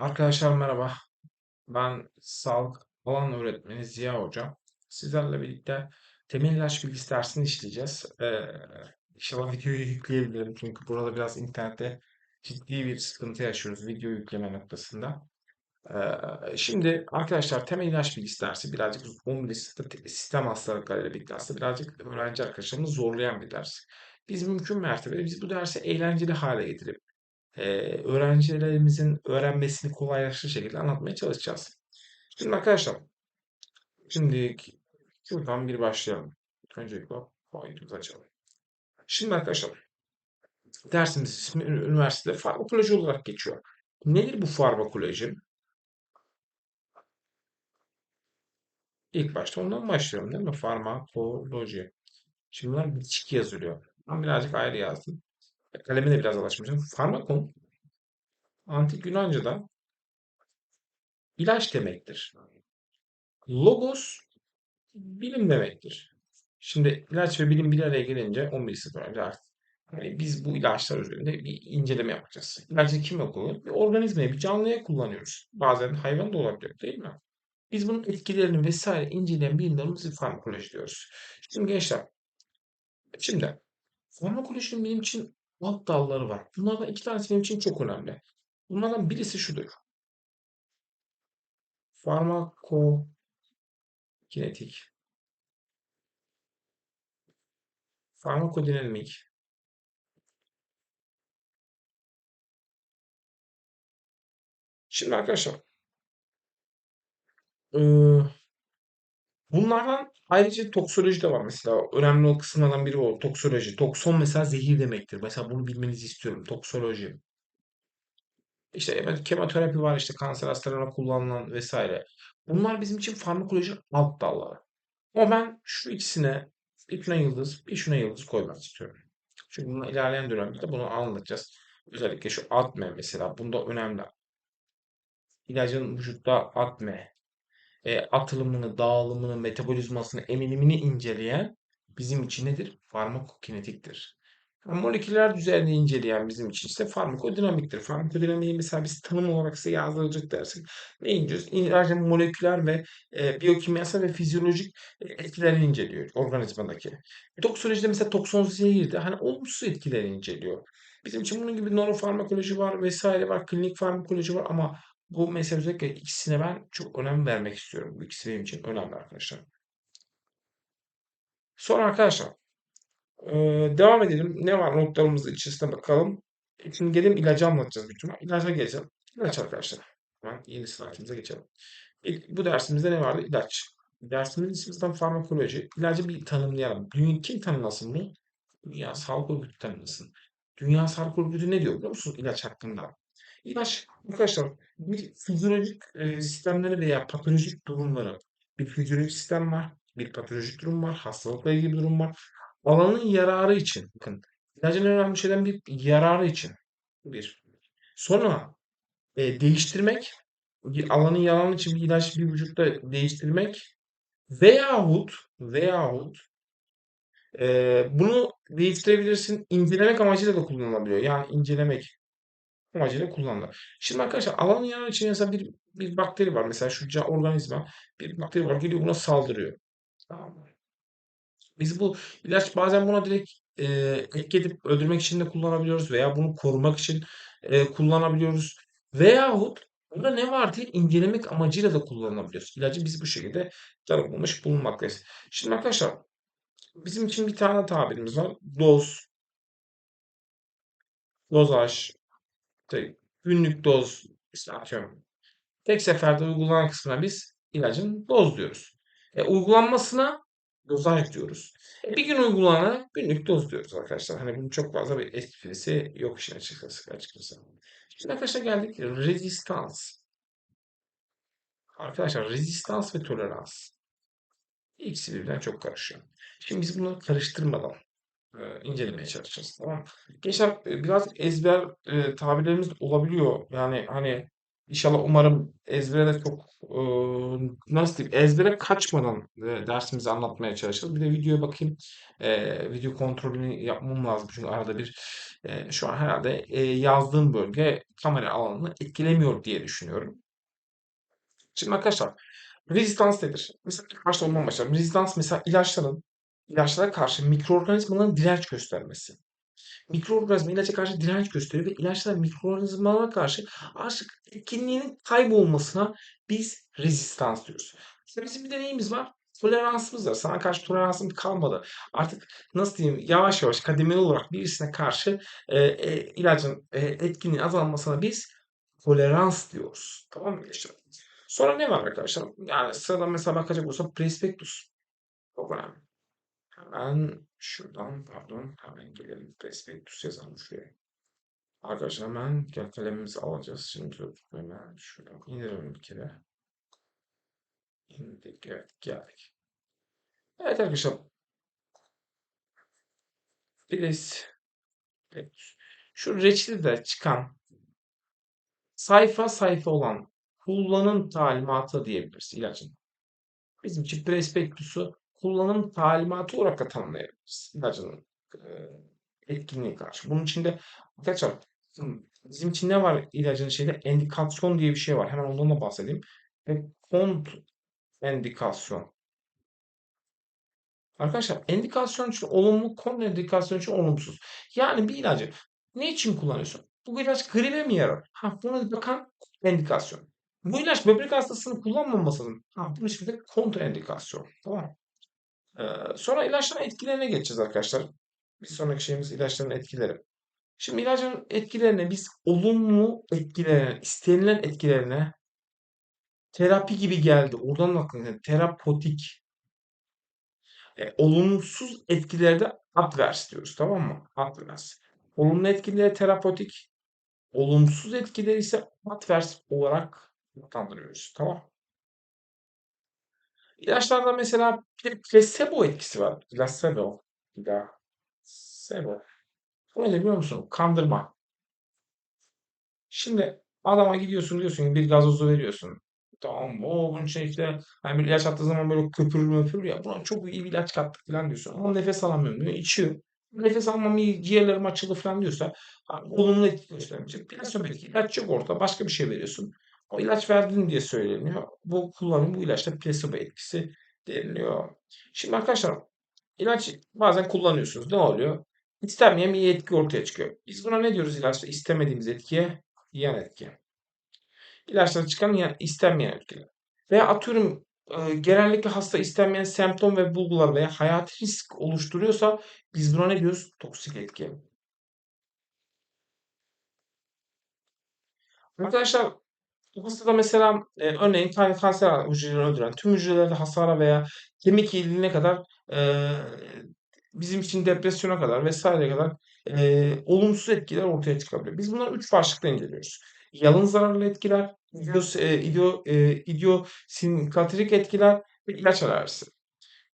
Arkadaşlar merhaba. Ben sağlık alan öğretmeni Ziya Hoca. Sizlerle birlikte temel ilaç bilgisi dersini işleyeceğiz. Ee, inşallah videoyu yükleyebilirim çünkü burada biraz internette ciddi bir sıkıntı yaşıyoruz video yükleme noktasında. Ee, şimdi arkadaşlar temel ilaç bilgisi dersi birazcık uzun bir sistem, hastalıklarıyla birlikte aslında birazcık öğrenci arkadaşlarımızı zorlayan bir ders. Biz mümkün mertebe biz bu dersi eğlenceli hale getirip öğrencilerimizin öğrenmesini kolaylaştırıcı şekilde anlatmaya çalışacağız. Şimdi arkadaşlar, şimdi şuradan bir başlayalım. Öncelikle kaydımızı açalım. Şimdi arkadaşlar, ü- üniversitede farmakoloji olarak geçiyor. Nedir bu farmakoloji? İlk başta ondan başlayalım değil mi? Farmakoloji. Şimdi bunlar bitişik yazılıyor. Ben birazcık ayrı yazdım. Kaleme de biraz alışmışım. Farmakon, antik Yunanca'da ilaç demektir. Logos bilim demektir. Şimdi ilaç ve bilim bir araya gelince 11 sıfır önce artık. Yani biz bu ilaçlar üzerinde bir inceleme yapacağız. İlacı kime kullanıyoruz? Bir organizmaya, bir canlıya kullanıyoruz. Bazen hayvan da olabilir değil mi? Biz bunun etkilerini vesaire inceleyen bilimlerimizi farmakoloji diyoruz. Şimdi gençler, şimdi farmakolojinin benim için alt dalları var. Bunlardan iki tanesi benim için çok önemli. Bunlardan birisi şudur. Farmakokinetik. Farmakodinamik. Şimdi arkadaşlar eee, bunlardan ayrıca toksoloji de var mesela. Önemli o kısımlardan biri o toksoloji. Tokson mesela zehir demektir. Mesela bunu bilmenizi istiyorum. Toksoloji. İşte evet, kemoterapi var işte kanser hastalarına kullanılan vesaire. Bunlar bizim için farmakoloji alt dalları. Ama ben şu ikisine bir şuna yıldız, bir şuna yıldız koymak istiyorum. Çünkü bunun ilerleyen dönemde bunu anlatacağız. Özellikle şu atme mesela. Bunda önemli. İlacın vücutta atme, e, atılımını, dağılımını, metabolizmasını, emilimini inceleyen bizim için nedir? Farmakokinetiktir. Moleküler düzeyde inceleyen bizim için ise farmakodinamiktir. Farmakodinamiği mesela biz tanım olarak size yazdıracak dersek ne inceliyoruz? İlacın moleküler ve e, biyokimyasal ve fizyolojik e, etkilerini inceliyor organizmadaki. Toksolojide mesela tokson zehirde hani olumsuz etkilerini inceliyor. Bizim için bunun gibi nörofarmakoloji var vesaire var, klinik farmakoloji var ama bu mesela özellikle ikisine ben çok önem vermek istiyorum. Bu ikisi benim için önemli arkadaşlar. Sonra arkadaşlar eee, devam edelim. Ne var notlarımızın içerisinde bakalım. Şimdi gelelim ilacı anlatacağız bütün. İlaca geleceğim. İlaç arkadaşlar. Hemen yeni slaytımıza geçelim. İlk, bu dersimizde ne vardı? İlaç. Dersimizin ismi farmakoloji. İlacı bir tanımlayalım. Dünya kim tanımlasın bunu? Dünya Sağlık Örgütü tanımlasın. Dünya Sağlık Örgütü ne diyor biliyor musunuz ilaç hakkında? İlaç arkadaşlar bir fizyolojik e, sistemleri veya patolojik durumları bir fizyolojik sistem var, bir patolojik durum var, hastalıkla ilgili bir durum var. Alanın yararı için bakın ilacın önemli şeyden bir yararı için bir. Sonra e, değiştirmek bir alanın yararı için bir ilaç bir vücutta değiştirmek veyahut veyahut e, bunu değiştirebilirsin incelemek amacıyla da kullanılabiliyor. Yani incelemek amacıyla kullanılır. Şimdi arkadaşlar alanın yanı için mesela bir, bir bakteri var. Mesela şu organizma bir bakteri var geliyor buna saldırıyor. Tamam mı? Biz bu ilaç bazen buna direkt e, etki edip öldürmek için de kullanabiliyoruz veya bunu korumak için e, kullanabiliyoruz. Veyahut burada ne var diye incelemek amacıyla da kullanabiliyoruz. İlacı biz bu şekilde tanımlamış bulunmaktayız. Şimdi arkadaşlar bizim için bir tane tabirimiz var. Doz, dozaj, işte günlük doz, işte atıyorum Tek seferde uygulanan kısmına biz ilacın doz diyoruz. E, uygulanmasına dozaj diyoruz. E, bir gün uygulanana günlük doz diyoruz arkadaşlar. Hani bunun çok fazla bir esprisi yok işin açıkçası. açıkçası. Şimdi arkadaşlar geldik rezistans. Arkadaşlar rezistans ve tolerans. İkisi birbirinden çok karışıyor. Şimdi biz bunları karıştırmadan e, incelemeye çalışacağız. Tamam? Gençler e, biraz ezber e, tabirlerimiz olabiliyor. Yani hani İnşallah umarım ezbere de çok eee, nasıl diyeyim ezbere kaçmadan e, dersimizi anlatmaya çalışırız. Bir de videoya bakayım. Eee, video kontrolünü yapmam lazım çünkü arada bir e, şu an herhalde e, yazdığım bölge kamera alanını etkilemiyor diye düşünüyorum. Şimdi arkadaşlar rezistans nedir? Mesela başta ondan başlayalım. Rezistans mesela ilaçların ilaçlara karşı mikroorganizmaların direnç göstermesi. Mikroorganizma ilaca karşı direnç gösteriyor ve ilaçlar mikroorganizmalara karşı artık etkinliğinin kaybolmasına biz rezistans diyoruz. İşte bizim bir deneyimiz var. Toleransımız var. Sana karşı toleransım kalmadı. Artık nasıl diyeyim yavaş yavaş kademeli olarak birisine karşı e, e, ilacın e, etkinliği azalmasına biz tolerans diyoruz. Tamam mı gençler? Sonra ne var arkadaşlar? Yani sırada mesela bakacak olursak prospektus. Çok önemli. Hemen şuradan pardon hemen gelelim. Prospektus yazalım şuraya. Arkadaşlar hemen gel kalemimizi alacağız. Şimdi hemen şuradan indirelim bir kere. İndik evet geldik. Evet arkadaşlar. Biz şu reçetede çıkan sayfa sayfa olan kullanım talimatı diyebiliriz ilacın. Bizim için prospektüsü kullanım talimatı olarak da tanımlayabiliriz ilacın etkinliği karşı. Bunun içinde arkadaşlar bizim için ne var ilacın şeyde? Endikasyon diye bir şey var. Hemen ondan da bahsedeyim. Ve kont endikasyon. Arkadaşlar endikasyon için olumlu, kont endikasyon için olumsuz. Yani bir ilacı ne için kullanıyorsun? Bu ilaç gribe mi yarar? Ha buna bakan endikasyon. Bu ilaç böbrek hastasının kullanmaması lazım. Ha bunun için de kontraindikasyon. Tamam sonra ilaçların etkilerine geçeceğiz arkadaşlar. Bir sonraki şeyimiz ilaçların etkileri. Şimdi ilacın etkilerine biz olumlu etkilerine, istenilen etkilerine terapi gibi geldi. Oradan aklına terapotik. E, olumsuz etkilerde advers diyoruz. Tamam mı? Advers. Olumlu etkileri terapotik. Olumsuz etkileri ise advers olarak adlandırıyoruz. Tamam İlaçlarda mesela bir placebo etkisi var. Placebo. Placebo. Bu ne biliyor musun? Kandırma. Şimdi adama gidiyorsun diyorsun bir gazozu veriyorsun. Tamam o bunun için işte hani bir ilaç attığı zaman böyle köpürür möpürür ya buna çok iyi bir ilaç kattık falan diyorsun. Ama nefes alamıyorum diyor. içiyor. Nefes almam iyi ciğerlerim açıldı falan diyorsa hani olumlu etki göstermeyecek. Plasebo etki. İlaç yok orada. Başka bir şey veriyorsun. O ilaç verdin diye söyleniyor. Bu kullanım bu ilaçta plasebo etkisi deniliyor. Şimdi arkadaşlar ilaç bazen kullanıyorsunuz. Ne oluyor? İstenmeyen bir etki ortaya çıkıyor. Biz buna ne diyoruz ilaçta? İstemediğimiz etkiye yan etki. İlaçta çıkan yan, istenmeyen etkiler. Veya atıyorum e, genellikle hasta istenmeyen semptom ve bulgular veya hayati risk oluşturuyorsa biz buna ne diyoruz? Toksik etki. Arkadaşlar bu hastada mesela e, örneğin kan kanser hücrelerini öldüren tüm hücrelerde hasara veya kemik iyiliğine kadar e, bizim için depresyona kadar vesaire kadar e, olumsuz etkiler ortaya çıkabiliyor. Biz bunları üç başlıkta inceliyoruz. Yalın zararlı etkiler, idios, e, idio, e, idiosinkatrik etkiler ve ilaç alerjisi.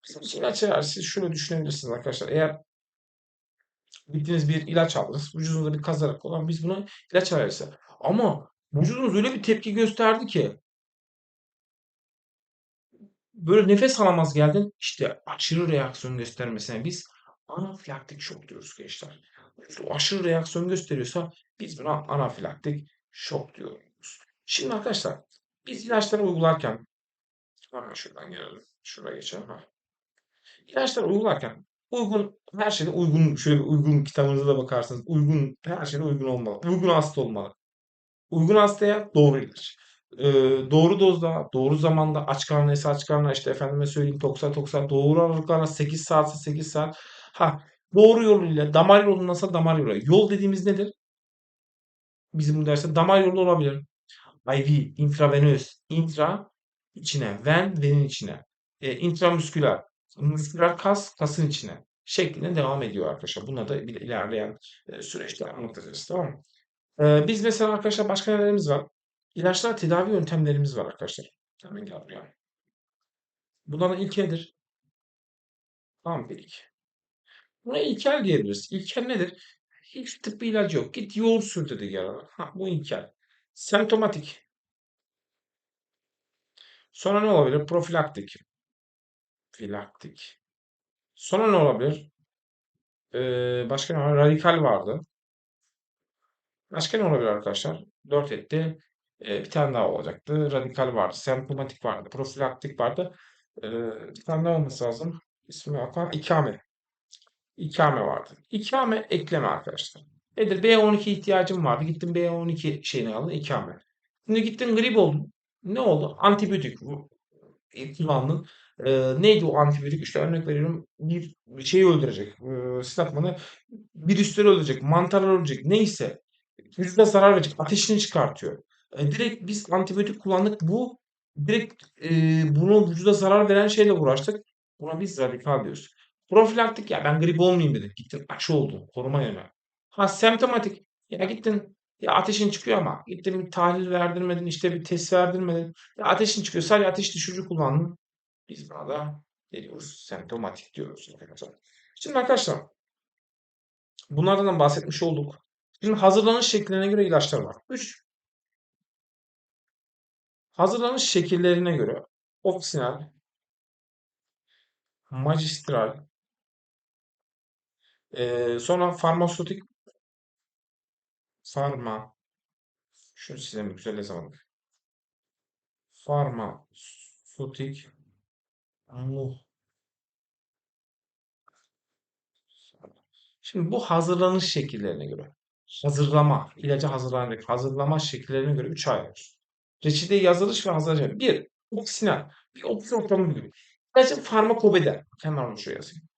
Bizim için ilaç alerjisi şöyle düşünebilirsiniz arkadaşlar. Eğer gittiğiniz bir ilaç aldınız, vücudunuzda bir kazarak olan biz buna ilaç alerjisi. Ama vücudunuz öyle bir tepki gösterdi ki böyle nefes alamaz geldin. İşte aşırı reaksiyon göstermesine biz anafilaktik şok diyoruz gençler. Aşırı reaksiyon gösteriyorsa biz buna anafilaktik şok diyoruz. Şimdi arkadaşlar biz ilaçları uygularken hemen şuradan gelelim. Şuraya geçelim. Ha. İlaçları uygularken uygun her şeyde uygun şöyle bir uygun kitabınıza da bakarsınız. Uygun her şeyde uygun olmalı. Uygun hasta olmalı. Uygun hastaya doğru ilaç. Ee, doğru dozda, doğru zamanda aç karnıysa aç karnına işte efendime söyleyeyim toksa toksa doğru aralıklarla 8 saatse 8 saat. Ha doğru yoluyla damar yolu nasıl damar yolu. Yol dediğimiz nedir? Bizim bu derste damar yolu olabilir. IV, intravenöz, intra içine, ven venin içine. E, intramüsküler, musküler kas kasın içine şeklinde devam ediyor arkadaşlar. Buna da ilerleyen e, süreçte anlatacağız tamam mı? E, biz mesela arkadaşlar başka nelerimiz var? İlaçlar tedavi yöntemlerimiz var arkadaşlar. Hemen gel buraya. Bunların ilk nedir? Ampirik. Buna ilkel diyebiliriz. İlkel nedir? Hiç tıbbi ilacı yok. Git yoğurt sür dedi yarana. Ha, bu ilkel. Semptomatik. Sonra ne olabilir? Profilaktik. Filaktik. Sonra ne olabilir? Ee, başka ne var? Radikal vardı. Başka ne olabilir arkadaşlar? 4 etti. Ee, bir tane daha olacaktı. Radikal vardı. Semptomatik vardı. Profilaktik vardı. Ee, bir tane daha olması lazım. İsmi akan ikame. İkame vardı. İkame ekleme arkadaşlar. Nedir? B12 ihtiyacım vardı. Gittim B12 şeyini aldım. İkame. Şimdi gittin grip oldun. Ne oldu? Antibiyotik kullandın. Ee, neydi o antibiyotik? İşte örnek veriyorum bir şeyi öldürecek. Ee, Stakman'ı virüsleri öldürecek. Mantarlar öldürecek. Neyse. Vücuda zarar verecek. Ateşini çıkartıyor. E, direkt biz antibiyotik kullandık. Bu direkt e, bunu vücuda zarar veren şeyle uğraştık. Buna biz radikal diyoruz. Profilaktik ya ben grip olmayayım dedim. Gittin aşı oldun. Koruma yönelik. Ha semptomatik. Ya gittin ya ateşin çıkıyor ama gittin bir tahlil verdirmedin işte bir test verdirmedin. Ya ateşin çıkıyor sadece ateş düşürücü kullandın. Biz buna da diyoruz? Semptomatik diyoruz. Şimdi arkadaşlar bunlardan bahsetmiş olduk. Şimdi hazırlanış şekillerine göre ilaçlar var. 3. Hazırlanış şekillerine göre ofsinal, magistral, e, sonra farmasötik farma şunu size güzel yazamadım. Farmasötik Şimdi bu hazırlanış şekillerine göre hazırlama, ilacı hazırlanacak hazırlama şekillerine göre 3 ayırıyoruz. Reçete yazılış ve hazırlanış. Bir, oksinal. Bir oksijen ortamı gibi. İlacın farmakopede. Kenarına şuraya yazayım.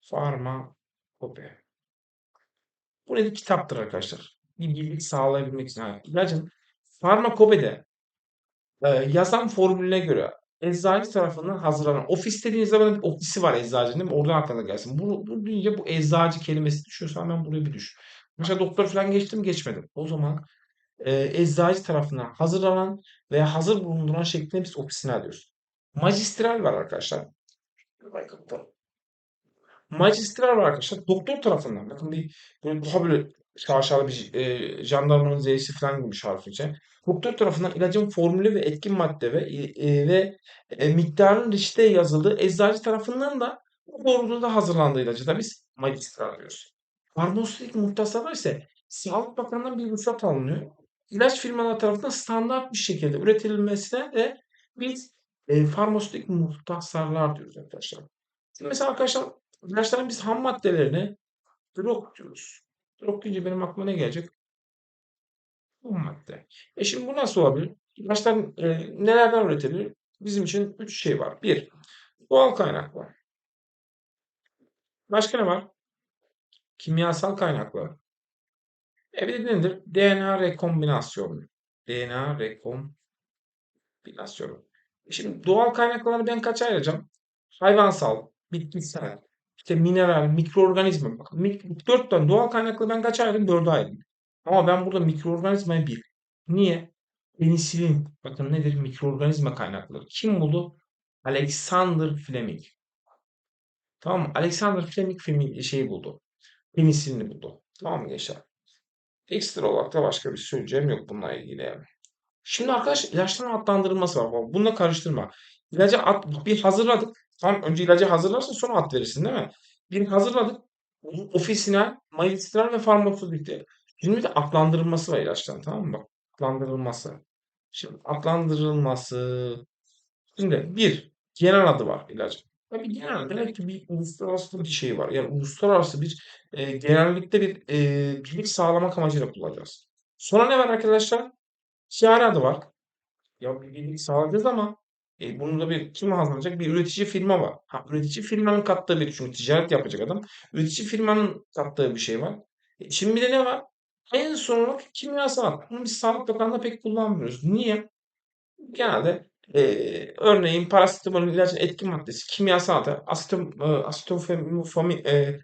Farmakope. Bu nedir? Kitaptır arkadaşlar. Bir bilgi sağlayabilmek için. Yani ilacın farmakopede e, yazan formülüne göre eczacı tarafından hazırlanan. Ofis dediğiniz zaman ofisi var eczacının? Oradan aklına gelsin. Bu, bu deyince bu eczacı kelimesi düşüyorsa hemen buraya bir düş. Mesela doktor falan geçtim geçmedim. O zaman e, eczacı tarafından hazırlanan veya hazır bulunduran şeklinde biz ofisine alıyoruz. Magistral var arkadaşlar. Magistral var arkadaşlar. Doktor tarafından. Bakın bir böyle daha böyle şaşalı bir e, jandarmanın Z'si falan gibi harfice. Doktor tarafından ilacın formülü ve etkin madde ve e, ve e, miktarın reçeteye yazıldığı eczacı tarafından da bu doğrultuda hazırlandığı ilacı da biz magistral diyoruz. Farmasötik muhtasarlar ise Sağlık Bakanlığı'ndan bir ruhsat alınıyor. İlaç firmaları tarafından standart bir şekilde üretilmesine de biz e, farmasötik muhtasarlar diyoruz arkadaşlar. Şimdi mesela arkadaşlar ilaçların biz ham maddelerini drog diyoruz. Drog deyince benim aklıma ne gelecek? Ham madde. E şimdi bu nasıl olabilir? İlaçlar e, nelerden üretebilir? Bizim için üç şey var. Bir, doğal kaynaklar. Başka ne var? Kimyasal kaynaklar. E bir de nedir? DNA rekombinasyonu. DNA rekombinasyonu. Şimdi doğal kaynakları ben kaç ayıracağım? Hayvansal, bitkisel, işte mineral, mikroorganizma. Bak, mik- dört tane doğal kaynakları ben kaç ayırdım? Dörde ayırdım. Ama ben burada mikroorganizmayı bir. Niye? Penisilin. Bakın nedir? Mikroorganizma kaynakları. Kim buldu? Alexander Fleming. Tamam mı? Alexander Fleming şeyi buldu. Penisilini buldu. Tamam mı gençler? Ekstra olarak da başka bir söyleyeceğim yok bununla ilgili. Şimdi arkadaş ilaçların adlandırılması var. Bununla karıştırma. İlacı at, bir hazırladık. Tamam önce ilacı hazırlarsın sonra at verirsin değil mi? Bir hazırladık. Ofisinal, magistral ve farmakoloji. Şimdi de adlandırılması var ilaçların tamam mı? Bak adlandırılması. Şimdi adlandırılması. Şimdi bir genel adı var ilacın. Tabii genel demek ki bir uluslararası bir şey var. Yani uluslararası bir e, genellikle bir e, birlik sağlamak amacıyla kullanacağız. Sonra ne var arkadaşlar? Ticari adı var. Ya bir birlik sağlayacağız ama e, bunu da bir kim hazırlayacak? Bir üretici firma var. Ha, üretici firmanın kattığı bir çünkü ticaret yapacak adam. Üretici firmanın kattığı bir şey var. E, şimdi de ne var? En son olarak kimyasal. Bunu biz Sağlık Bakanlığı'nda pek kullanmıyoruz. Niye? Genelde e, örneğin parasetamolün ilacın etki maddesi kimyasal adı asetom, e, asetominofen, e,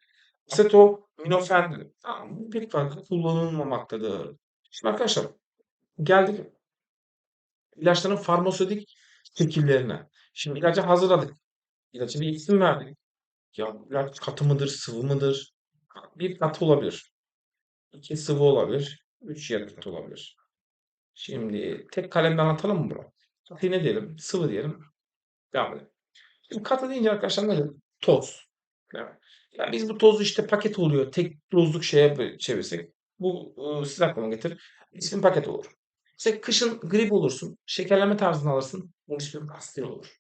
acetaminofendir. Tamam, bu pek fazla kullanılmamaktadır. Şimdi arkadaşlar geldik ilaçların farmasötik şekillerine. Şimdi ilacı hazırladık. İlacı bir isim verdik. Ya ilaç katı mıdır, sıvı mıdır? Bir katı olabilir. İki sıvı olabilir. Üç yarı katı olabilir. Şimdi tek kalemden atalım mı bunu? Katıyı ne diyelim? Sıvı diyelim. Devam edelim. Şimdi katı deyince arkadaşlar ne dedim? Toz. Evet. Ya biz bu tozu işte paket oluyor. Tek dozluk şeye çevirsek. Bu e, siz aklıma getir. İsmin paket olur. İşte kışın grip olursun. Şekerleme tarzını alırsın. Bunun ismi pastil olur.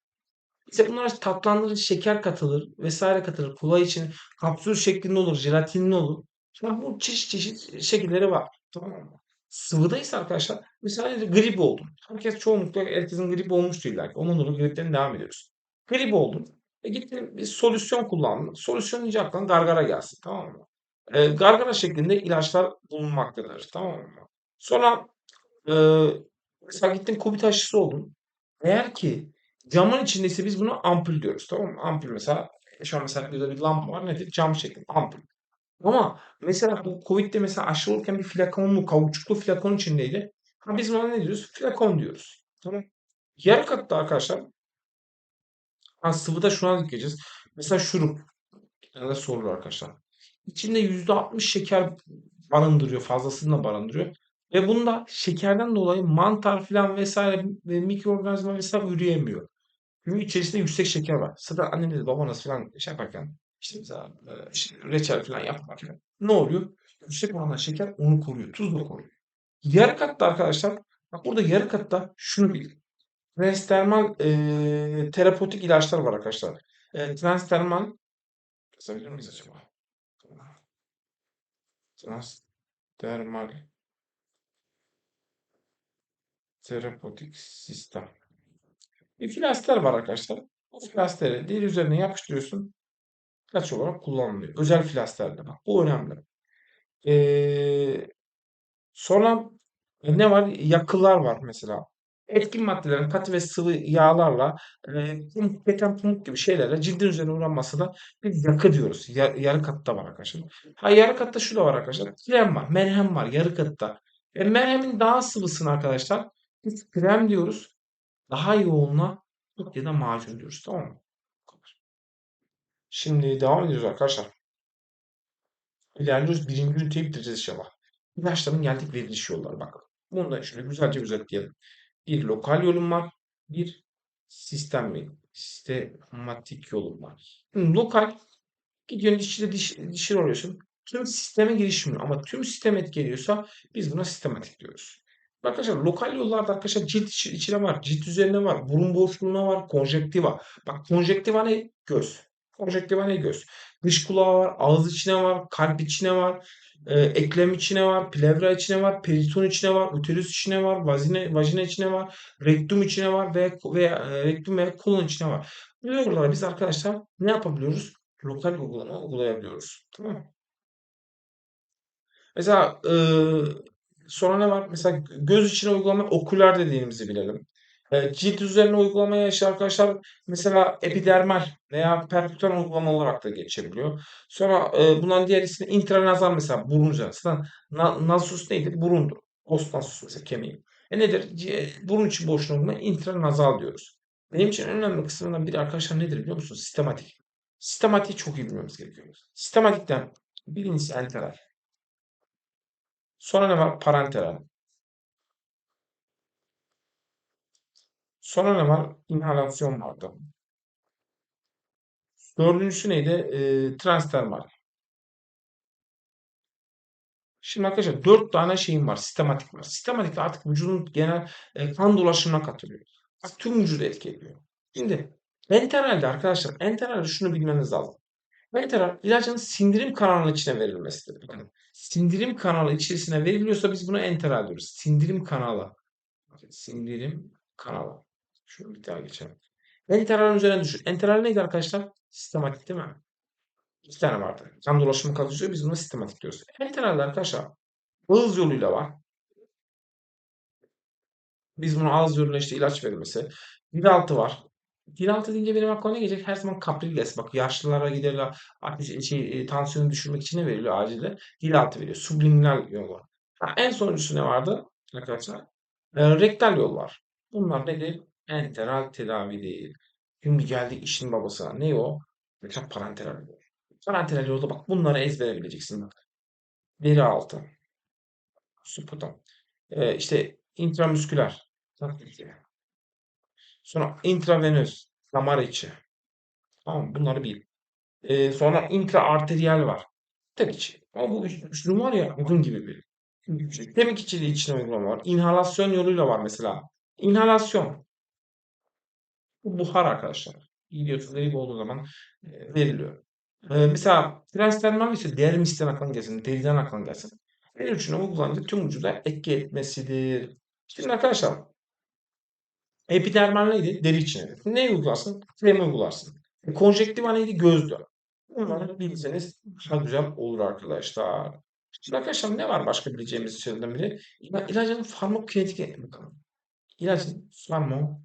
İşte bunlar tatlandırır, şeker katılır vesaire katılır. Kola için kapsül şeklinde olur, jelatinli olur. Yani bu çeşit çeşit şekilleri var. Tamam mı? Sıvıda ise arkadaşlar mesela grip oldun. Herkes çoğunlukla herkesin grip olmuştu illa ki. Onun olur gripten devam ediyoruz. Grip oldun. E gittin bir solüsyon kullandın. Solüsyon aklına gargara gelsin. Tamam mı? E, gargara şeklinde ilaçlar bulunmaktadır. Tamam mı? Sonra e, mesela gittin COVID aşısı oldun. Eğer ki camın içindeyse biz buna ampul diyoruz. Tamam mı? Ampul mesela şu an mesela burada bir lampa var. Nedir? Cam şeklinde. Ampul. Ama mesela bu Covid'de mesela aşı olurken bir flakonlu, kauçuklu flakon içindeydi. Ha biz buna ne diyoruz? Flakon diyoruz. Tamam. Yer katta arkadaşlar. Ha sıvıda şuna dikkat edeceğiz. Mesela şurup. Da sorulur arkadaşlar. İçinde %60 şeker barındırıyor. Fazlasını da barındırıyor. Ve bunda şekerden dolayı mantar falan vesaire ve mikroorganizma vesaire üreyemiyor. Çünkü içerisinde yüksek şeker var. Sıra anneniz babanız falan şey yaparken işte mesela e, işte reçel falan yaparken ne oluyor? Yüksek oranda şeker onu koruyor. Tuz da koruyor. Yarı katta arkadaşlar bak burada yarı katta şunu bilin. Transdermal e, terapotik ilaçlar var arkadaşlar. E, transdermal yazabilir miyiz acaba? Transdermal terapotik sistem. Bir flaster var arkadaşlar. O flasteri deri üzerine yapıştırıyorsun. Kaç olarak kullanılıyor. Özel flasterle bak. Bu önemli. Ee, sonra ne var? Yakılar var mesela. Etkin maddelerin katı ve sıvı yağlarla e, pamuk, keten pamuk gibi şeylerle cildin üzerine uğranması da biz yakı diyoruz. Ya, yarı katta var arkadaşlar. Ha yarı katta şu da var arkadaşlar. Krem var, merhem var yarı katta. E, merhemin daha sıvısını arkadaşlar biz krem diyoruz. Daha yoğunla tut ya da macun diyoruz. Tamam mı? Şimdi devam ediyoruz arkadaşlar. İlerliyoruz. Birinci üniteyi bitireceğiz inşallah. İlaçların geldik veriliş yolları. Bak. Bunu da şöyle güzelce özetleyelim. Bir lokal yolum var. Bir sistem sistematik yolum var. Şimdi lokal gidiyorsun dişçide diş, dişini oluyorsun. Tüm sisteme girişmiyor. Ama tüm sistem etkiliyorsa biz buna sistematik diyoruz. Arkadaşlar lokal yollarda arkadaşlar cilt içine var, cilt üzerine var, burun boşluğuna var, konjektiva. Bak konjektiva ne? Göz. Konjektiva ne? Göz. Dış kulağı var, ağız içine var, kalp içine var, e, eklem içine var, plevra içine var, periton içine var, uterus içine var, vazine, vajina içine var, rektum içine var ve, ve e, rektum ve kolon içine var. Bu yollarda biz arkadaşlar ne yapabiliyoruz? Lokal uygulama uygulayabiliyoruz. Tamam mı? Mesela e, Sonra ne var? Mesela göz içine uygulama okular dediğimizi bilelim. E, cilt üzerine uygulamaya işte arkadaşlar mesela epidermal veya perkutan uygulama olarak da geçebiliyor. Sonra e, bundan diğer ismi intranazal mesela burun üzerine. Na, nasus neydi? Burundur. Os nasus mesela kemiği. E nedir? C, burun içi boşluğuna intranazal diyoruz. Benim için en önemli kısmından biri arkadaşlar nedir biliyor musunuz? Sistematik. Sistematiği çok iyi bilmemiz gerekiyor. Sistematikten birincisi enteral. Sonra ne var? Parenteral. Sonra ne var? İnhalasyon vardı. Dördüncüsü neydi? E, transdermal. Şimdi arkadaşlar dört tane şeyim var. Sistematik var. Sistematik artık vücudun genel e, kan dolaşımına katılıyor. Bak, tüm vücudu etkiliyor. Şimdi enteralde arkadaşlar enteralde şunu bilmeniz lazım. Enteral ilacın sindirim kanalının içine verilmesidir. Yani sindirim kanalı içerisine veriliyorsa biz buna enteral diyoruz. Sindirim kanalı. Sindirim kanalı. Şunu bir daha geçelim. Enteralin üzerine düşün. Enteral neydi arkadaşlar? Sistematik değil mi? İki tane vardı. Kan dolaşımı kalıyor. Biz buna sistematik diyoruz. Enteralde arkadaşlar ağız yoluyla var. Biz buna ağız yoluyla işte ilaç verilmesi. Bir altı var. Dil altı deyince benim aklıma gelecek? Her zaman kaprilles. Bak yaşlılara giderler. Ateş, şey, e, tansiyonu düşürmek için ne veriliyor acilde? Dil altı veriyor. Subliminal yol var. Ha, en sonuncusu ne vardı arkadaşlar? E, rektal yol var. Bunlar nedir? Enteral tedavi değil. Şimdi geldik işin babasına. Ne o? Mesela parenteral yol. Parenteral yolda bak bunları ezbere bileceksin. Bak. Deri altı. Suputam. E, işte intramüsküler. Sonra intravenöz, damar içi. Tamam? Bunları bil. Ee, sonra intraarteriyel var. Tek içi. Ama bu üç- üçlü var ya bunun gibi bir. Kemik içi de içine uygulama var. İnhalasyon yoluyla var mesela. İnhalasyon. Bu buhar arkadaşlar. Biliyorsunuz grip olduğu zaman e, veriliyor. E, mesela transdermal ise dermisten akan gelsin, deriden akan gelsin. En üçüne uygulanınca tüm vücuda etki etmesidir. Şimdi arkadaşlar epidermal neydi? Deri içine. Ne uygularsın? Krem uygularsın. E, konjektiva neydi? Gözdü. Bunları bilseniz daha güzel olur arkadaşlar. Şimdi arkadaşlar ne var başka bileceğimiz şeylerden biri? İla- İlacın farmakokinetik bakalım. İlacın farmakokinetik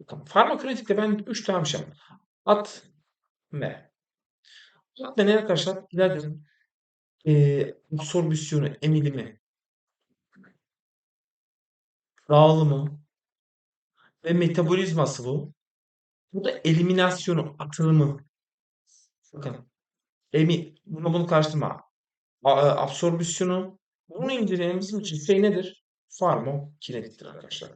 bakalım. Farmakokinetikte ben 3 tane şey. At ve at ve ne arkadaşlar? İlacın e, absorpsiyonu, emilimi, dağılımı ve metabolizması bu. Bu da eliminasyonu, atılımı. Bakın. Emi, bunu bunu karıştırma. A- absorpsiyonu. Bunu incelememiz için şey nedir? Farmakokinetiktir arkadaşlar.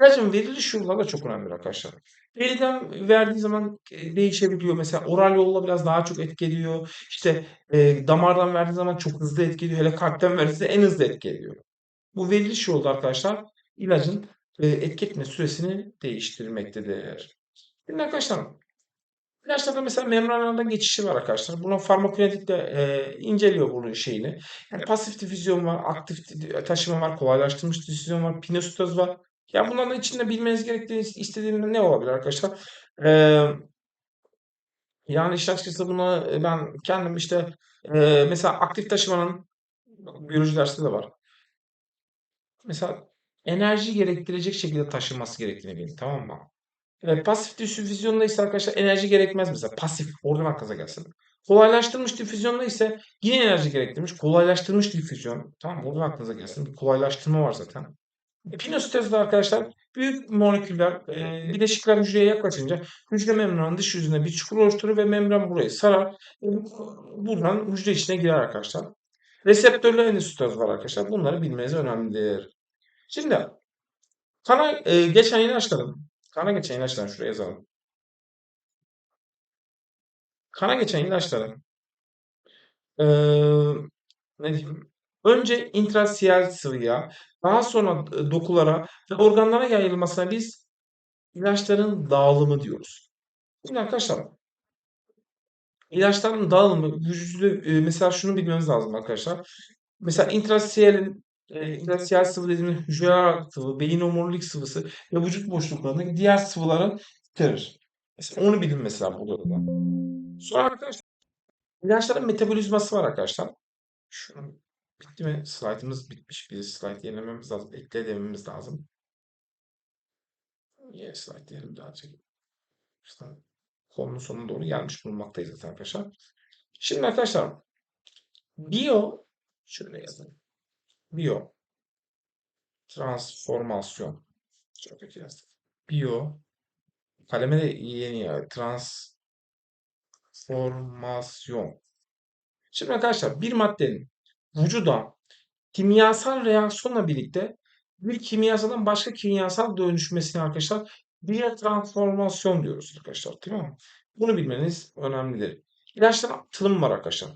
İlacın veriliş yolları da çok önemli arkadaşlar. Veriden verdiği zaman e, değişebiliyor. Mesela oral yolla biraz daha çok etki ediyor. İşte e, damardan verdiği zaman çok hızlı etki ediyor. Hele kalpten verirse en hızlı etki ediyor. Bu veriliş yolu da arkadaşlar ilacın etki etme süresini değiştirmektedir. Şimdi arkadaşlar ilaçlarda mesela membranlardan geçişi var arkadaşlar. Buna farmakokinetik de e, inceliyor bunun şeyini. Yani pasif difüzyon var, aktif taşıma var, kolaylaştırılmış difüzyon var, pinositoz var. Yani bunların içinde bilmeniz gerektiği istediğim ne olabilir arkadaşlar? E, yani işte açıkçası bunu ben kendim işte e, mesela aktif taşımanın biyoloji dersi de var. Mesela enerji gerektirecek şekilde taşınması gerektiğini bilin tamam mı? Evet, pasif difüzyonda ise arkadaşlar enerji gerekmez mesela. Pasif oradan aklınıza gelsin. Kolaylaştırılmış difüzyonda ise yine enerji gerektirmiş. Kolaylaştırılmış difüzyon. Tamam mı? Oradan aklınıza gelsin. Bir kolaylaştırma var zaten. E, Pinositozda arkadaşlar büyük moleküller e, bileşikler hücreye yaklaşınca hücre membranının dış yüzünde bir çukur oluşturur ve membran burayı sarar. E, buradan hücre içine girer arkadaşlar. Reseptörlü endositoz var arkadaşlar. Bunları bilmeniz önemlidir. Şimdi kana e, geçen ilaçların kana geçen ilaçların şuraya yazalım. Kana geçen ilaçların e, ne diyeyim? Önce intrasiyel sıvıya, daha sonra e, dokulara ve organlara yayılmasına biz ilaçların dağılımı diyoruz. Şimdi arkadaşlar ilaçların dağılımı vücudu e, mesela şunu bilmemiz lazım arkadaşlar. Mesela intrasiyelin e, intrasiyel sıvı dediğimiz hücreler sıvı, beyin omurilik sıvısı ve vücut boşluklarındaki diğer sıvıları bitirir. Mesela onu bilin mesela burada da. Sonra arkadaşlar ilaçların metabolizması var arkadaşlar. Şunu bitti mi? Slaytımız bitmiş. Bir slide yenilememiz lazım. Ekle dememiz lazım. Yeni slide diyelim daha çekelim. İşte konunun sonuna doğru gelmiş bulunmaktayız zaten arkadaşlar. Şimdi arkadaşlar biyo şöyle yazalım. Biyo transformasyon. Çok kötü yazdım. Biyo kaleme de yeni ya. Transformasyon. Şimdi arkadaşlar bir maddenin vücuda kimyasal reaksiyonla birlikte bir kimyasaldan başka kimyasal dönüşmesine arkadaşlar bir transformasyon diyoruz arkadaşlar. Tamam mı? Bunu bilmeniz önemlidir. İlaçların atılımı var arkadaşlar.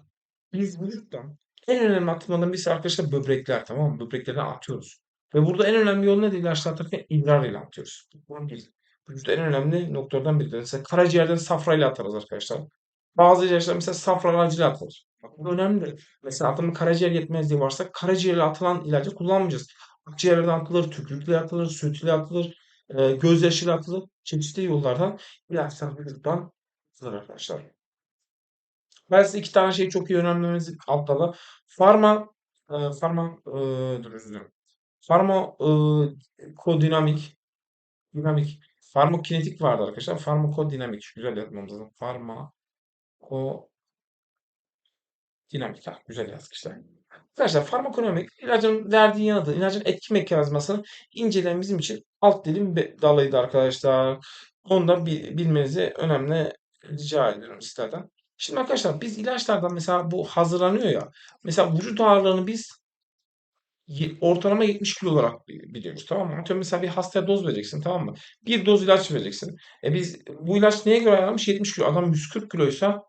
Biz vücuttan en önemli atılmadan birisi arkadaşlar böbrekler tamam mı? Böbreklerden atıyoruz. Ve burada en önemli yol nedir? İlaçlar atarken idrar ile atıyoruz. Bunu değil. Vücutta en önemli noktalardan biri. Mesela karaciğerden safra ile atarız arkadaşlar. Bazı ilaçlar mesela safra aracıyla atılır. Bak bu önemli. Mesela adamın karaciğer yetmezliği varsa karaciğerle atılan ilacı kullanmayacağız. Akciğerden atılır, tükürükle atılır, süt ile atılır, e, gözyaşıyla atılır. Çeşitli yollardan ilaçlar vücuttan atılır arkadaşlar. Ben size iki tane şey çok iyi önemlemenizi altta da. Farma, e, farma, e, dur özür dilerim. Farma, e, kodinamik, dinamik, farmakokinetik vardı arkadaşlar. Farmakodinamik. Güzel yazmamız lazım. Farmako Dinamik. Ha, güzel yazmışlar. Arkadaşlar farmakonomik ilacın verdiği yanıtı, ilacın etki mekanizmasını inceleyen bizim için alt dilim dalıydı arkadaşlar. Onu da bi- bilmenizi önemli rica ediyorum sizlerden. Şimdi arkadaşlar biz ilaçlardan mesela bu hazırlanıyor ya. Mesela vücut ağırlığını biz ortalama 70 kilo olarak bi biliyoruz, tamam mı? Atıyorum mesela bir hastaya doz vereceksin, tamam mı? Bir doz ilaç vereceksin. E, biz bu ilaç neye göre ayarlanmış? 70 kilo. Adam 140 kiloysa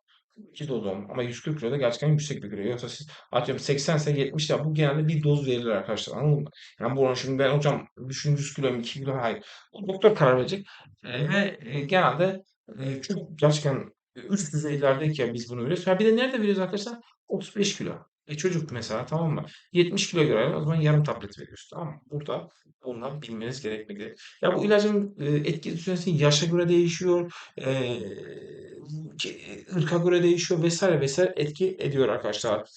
2 doz ama 140 kilo da gerçekten yüksek bir kilo. Yoksa siz atıyorum 80'se 70 ya bu genelde bir doz verilir arkadaşlar anladın mı? Yani bu oran şimdi ben hocam düşün 100 kilo mu 2 kilo hayır. O doktor karar verecek. Eee, ve, eee, genelde, eee, çok gerçekten üst düzeylerdeyken biz bunu veriyoruz. Ha bir de nerede veriyoruz arkadaşlar? 35 kilo. E, çocuk mesela tamam mı? 70 kiloya göre o zaman yarım tablet veriyoruz tamam mı? Burada bunları bilmeniz gerekmektedir. Ya bu ilacın, eee, etki süresi yaşa göre değişiyor, ki ırka göre değişiyor vs. vs. etki ediyor arkadaşlar.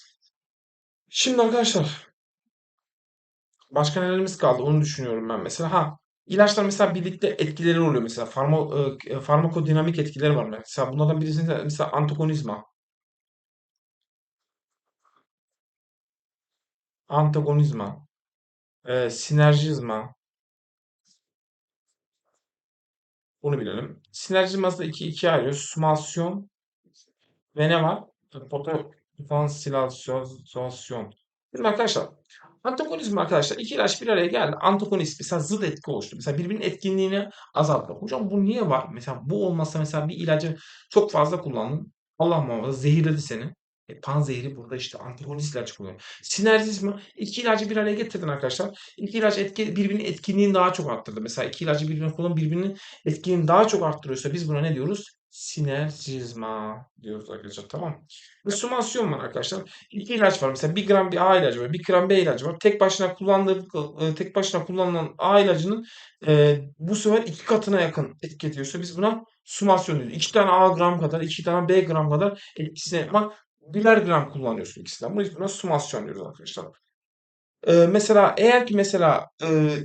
Şimdi arkadaşlar başka nelerimiz kaldı onu düşünüyorum ben mesela. Ha, ilaçlar mesela birlikte etkileri oluyor mesela. Farma eee, farmakodinamik etkileri var mesela. Bunlardan birisi mesela antagonizma. Antagonizma, eee, sinerjizma. Bunu bilelim. Sinerjizması da 2 ikiye ayırıyoruz. Sumasyon ve ne var? Potansilasyon. Şimdi arkadaşlar antagonizm arkadaşlar iki ilaç bir araya geldi. Antagonist mesela zıt etki oluştu. Mesela birbirinin etkinliğini azalttı. Hocam bu niye var? Mesela bu olmazsa mesela bir ilacı çok fazla kullandın. Allah muhafaza zehirledi seni. E, panzehiri burada işte antagonist ilaç kullanıyor. Sinerjizma iki ilacı bir araya getirdin arkadaşlar. İki ilaç etki, birbirinin etkinliğini daha çok arttırdı. Mesela iki ilacı birbirine kullanıp birbirinin etkinliğini daha çok arttırıyorsa biz buna ne diyoruz? Sinerjizma diyoruz arkadaşlar tamam? Ve sumasyon var arkadaşlar. İki ilaç var. Mesela 1 gram bir A ilacı var. 1 gram B ilacı var. Tek başına kullandığı tek başına kullanılan A ilacının e, bu sefer iki katına yakın etki ediyorsa biz buna sumasyon diyoruz. 2 tane A gram kadar, 2 tane B gram kadar etkisini yapmak birer gram kullanıyorsun ikisinden. Bunu buna sumasyon diyoruz arkadaşlar. E, mesela eğer ki mesela e,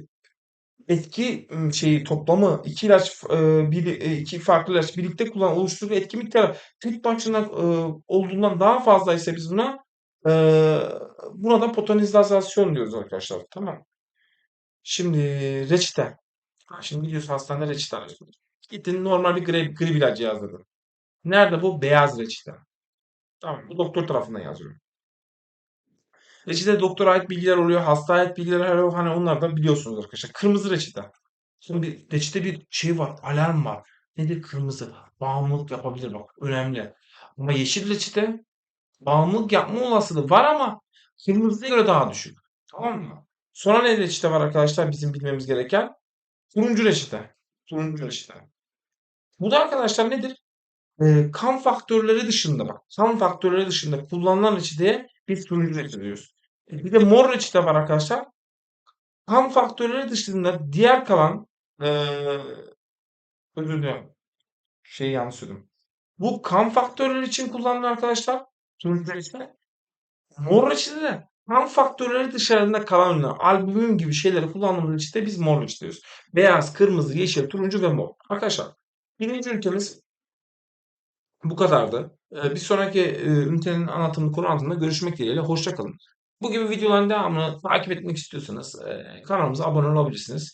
etki şeyi toplamı 2 ilaç biri eee, 2 farklı ilaç birlikte kullanılan oluşturduğu etki miktarı tek başına olduğundan daha fazlaysa biz buna eee, buna da potanizasyon diyoruz arkadaşlar. Tamam. Şimdi reçete. Şimdi gidiyorsun hastanede reçete alıyorsun. Gittin normal bir grip, grip ilacı yazdırdın. Nerede bu? Beyaz reçete. Tamam. Bu doktor tarafından yazıyor. Reçetede doktora ait bilgiler oluyor, hastaya ait bilgiler oluyor. Hani onlar da biliyorsunuz arkadaşlar. Kırmızı reçete. Şimdi bir reçete bir şey var, alarm var. Nedir kırmızı? Bağımlılık yapabilir bak. Önemli. Ama yeşil reçete bağımlılık yapma olasılığı var ama kırmızıya göre daha düşük. Tamam mı? Sonra ne reçete var arkadaşlar bizim bilmemiz gereken? Turuncu reçete. Turuncu reçete. Bu da arkadaşlar nedir? Ee, kan faktörleri dışında bak. Kan faktörleri dışında kullanılan reçeteye biz turuncu reçete diyoruz. E, bir de mor reçete var arkadaşlar. Kan faktörleri dışında diğer kalan eee özür dilerim. Şeyi yanlış söyledim. Bu kan faktörleri için kullanılan arkadaşlar turuncu reçete. Mor reçete de kan faktörleri dışarısında kalan ürünler, albumin gibi şeyleri kullandığımız reçete biz mor reçete diyoruz. Beyaz, kırmızı, yeşil, turuncu ve mor. Arkadaşlar birinci ünitemiz bu kadardı. Eee, bir sonraki eee, ünitenin anlatımı konu altında görüşmek dileğiyle. Hoşça kalın. Bu gibi videoların devamını takip etmek istiyorsanız eee, kanalımıza abone olabilirsiniz.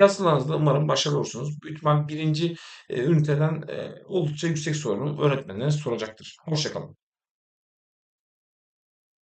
Yazılarınızda umarım başarılı olursunuz. Büyük ihtimal birinci eee, üniteden eee, oldukça yüksek sorunu öğretmenleriniz soracaktır. Hoşça kalın.